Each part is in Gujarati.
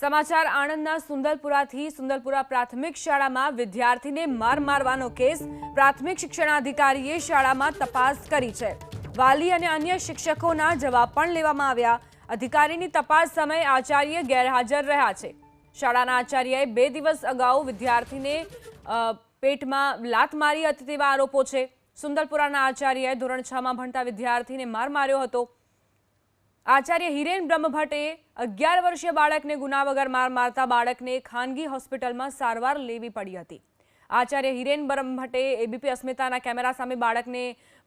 સમાચાર આણંદના સુંદરપુરાથી સુંદરપુરા પ્રાથમિક શાળામાં વિદ્યાર્થીને માર મારવાનો કેસ. પ્રાથમિક શિક્ષણાધિકારીએ શાળામાં તપાસ કરી છે. વાલી અને અન્ય શિક્ષકોના જવાબ પણ લેવામાં આવ્યા. અધિકારીની તપાસ સમયે આચાર્ય ગેરહાજર રહ્યા છે. શાળાના આચાર્યએ બે દિવસ અગાઉ વિદ્યાર્થીને પેટમાં લાત મારી હતી તેવા આરોપો છે. સુંદરપુરાના આચાર્યએ ધોરણ છમાં ભણતા વિદ્યાર્થીને માર માર્યો હતો. આચાર્ય હિરેન બ્રહ્મભટ્ટે અગિયાર વર્ષીય બાળકને ગુના વગર માર મારતા બાળકને ખાનગી હોસ્પિટલમાં સારવાર લેવી પડી હતી. આચાર્ય હિરેન બ્રહ્મભટ્ટે એબીપી અસ્મિતાના કેમેરા સામે બાળકને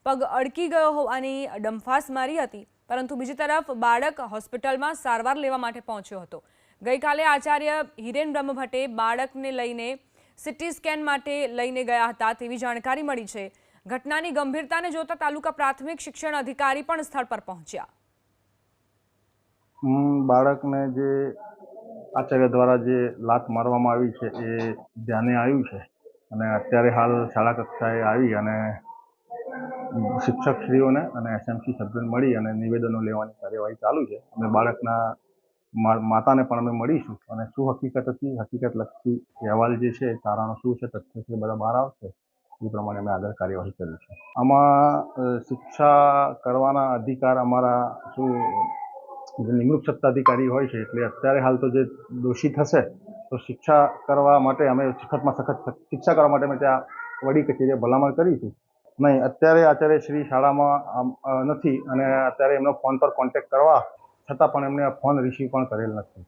પગ અડકી ગયો હોવાની ડંફાસ મારી હતી, પરંતુ બીજી તરફ બાળક હોસ્પિટલમાં સારવાર લેવા માટે પહોંચ્યો હતો. ગઈકાલે આચાર્ય હિરેન બ્રહ્મભટ્ટે બાળકને લઈને સિટી સ્કેન માટે લઈને ગયા હતા તેવી જાણકારી મળી છે. ઘટનાની ગંભીરતાને જોતા તાલુકા પ્રાથમિક શિક્ષણ અધિકારી પણ સ્થળ પર પહોંચ્યા. બાળકને જે આચાર્ય દ્વારા જે લાત મારવામાં આવી છે એ ધ્યાને આવ્યું છે. અને અત્યારે હાલ શાળા કક્ષાએ આવી અને શિક્ષકશ્રીઓને અને એસએમસી સભ્યોને મળી અને નિવેદનો લેવાની કાર્યવાહી ચાલુ છે. અને બાળકના માતાને પણ અમે મળીશું. અને શું હકીકત હતી? હકીકત લગતી અહેવાલ જે છે કારણો શું છે, તથ્ય છે બધા બહાર આવશે. એ પ્રમાણે અમે આગળ કાર્યવાહી કરી છે આમાં શિક્ષા કરવાના અધિકાર અમારા શું જે નિમણૂક સત્તાધિકારી હોય છે, એટલે અત્યારે હાલ તો જે દોષી થશે, તો શિક્ષા કરવા માટે અમે સખતમાં સખત શિક્ષા કરવા માટે અમે ત્યાં વડી કચેરીએ ભલામણ કરીશું. નહીં, અત્યારે આચાર્ય શ્રી શાળામાં નથી અને અત્યારે એમનો ફોન પર કોન્ટેક્ટ કરવા છતાં પણ એમને ફોન રિસીવ પણ કરેલ નથી.